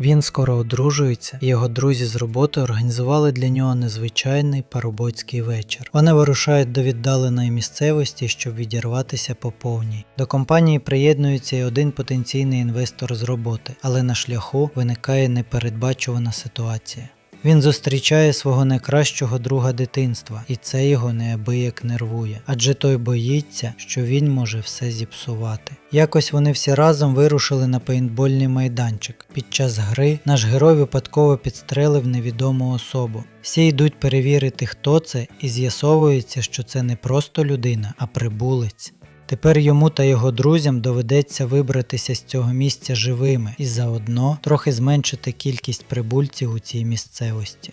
Він скоро одружується, і його друзі з роботи організували для нього незвичайний парубоцький вечір. Вони вирушають до віддаленої місцевості, щоб відірватися по повній. До компанії приєднується і один потенційний інвестор з роботи, але на шляху виникає непередбачувана ситуація. Він зустрічає свого найкращого друга дитинства, і це його неабияк нервує, адже той боїться, що він може все зіпсувати. Якось вони всі разом вирушили на пейнтбольний майданчик. Під час гри наш герой випадково підстрелив невідому особу. Всі йдуть перевірити, хто це, і з'ясовується, що це не просто людина, а прибулець. Тепер йому та його друзям доведеться вибратися з цього місця живими і заодно трохи зменшити кількість прибульців у цій місцевості.